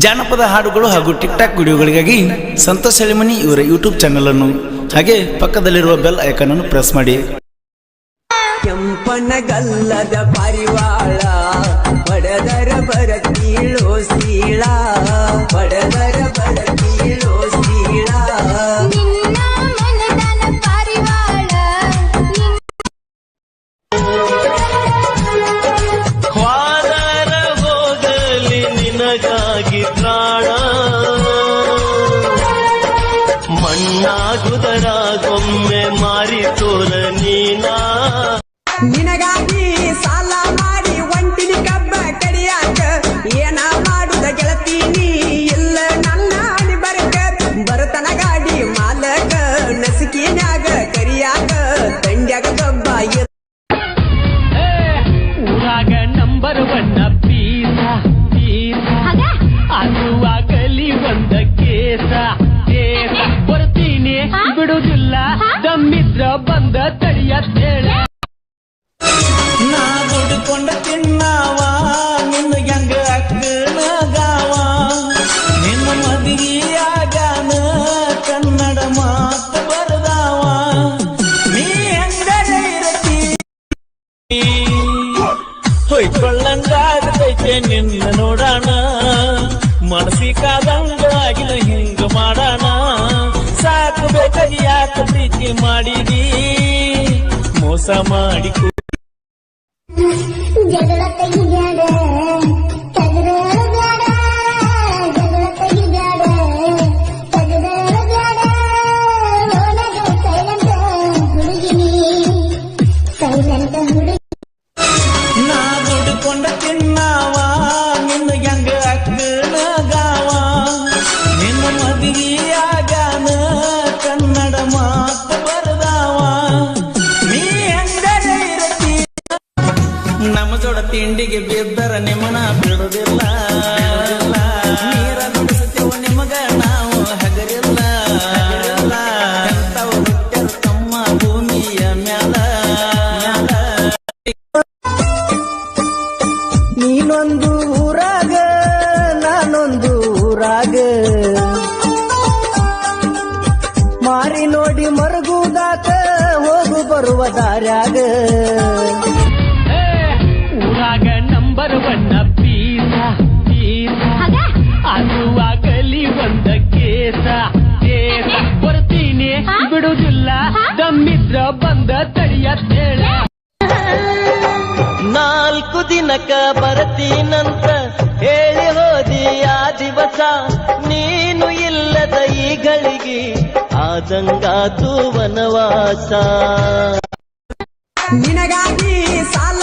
ಜಾನಪದ ಹಾಡುಗಳು ಹಾಗೂ ಟಿಕ್ ಟಾಕ್ ವಿಡಿಯೋಗಳಿಗಾಗಿ ಸಂತೋಷ್ ಹಳಿಮನಿ ಇವರ ಯೂಟ್ಯೂಬ್ ಚಾನೆಲ್ ಅನ್ನು ಹಾಗೆ ಪಕ್ಕದಲ್ಲಿರುವ ಬೆಲ್ ಐಕಾನ್ ಅನ್ನು ಪ್ರೆಸ್ ಮಾಡಿ. ಕೆಂಪನಗಲ್ಲದ ಪರಿವಾಳ, ಬಡದರ ಬರ ಕೀಳೋ ಸೀಳ ಪಡೆದರ ಮಣ್ಣಾಗುದರಾಗೊಮ್ಮೆ ಹಾ? ಬಂದ ತಡಿಯತ್ತೇಳ ನಾ ದುಡ್ಕೊಂಡ ತಿನ್ನಾವ, ನಿನ್ನ ಹೆಂಗ ಅಕ್ಕನ ಗಾವ. ನಿನ್ನ ಮದುವೆಯಾಗಾನ ಕನ್ನಡ ಮಾತು ಬರದಾವ. ನೀ ಹೆಂಗರ ಇರತಿ ಹೊಯ್ಕೊಳ್ಳಂಗಾಗತೈತೆ ನಿನ್ನ ನೋಡೋಣ ಮನಸ್ಸಿಕಾದಂಗಾಗಿನ ಹಿಂಗ. ಯಾಕೆ ಪ್ರೀತಿ ಮಾಡಿದಿ ಮೋಸ ಮಾಡಿ ಜಗಳ ತೆಗಿಬ್ಯಾಡ ತಗದಾಳ ತಿಂಡಿಗೆ ಬಿದ್ದರ ನಿಮ್ಮನ ಬಿಡುದಿಲ್ಲ ನೀರ ನಿಮಗ ನಾವು ನೀನೊಂದು ನಾನೊಂದು ಊರಾಗ. ಮಾರಿ ನೋಡಿ ಮರಗುದಾಕ ಹೋಗು ಬರುವ ದಾರ್ಯಾಗ. ದಮ್ಮಿದ್ರ ಬಂದ ತಡಿಯತ್ತೇಳ ನಾಲ್ಕು ದಿನಕ ಬರತೀನಂತ ಹೇಳಿ ಹೋದಿ ಆ ದಿವಸ. ನೀನು ಇಲ್ಲದ ಈ ಗಳಿಗೆ ಆದಂಗಾತು ವನವಾಸ ನಿನಗಾಗಿ ಸಾಲ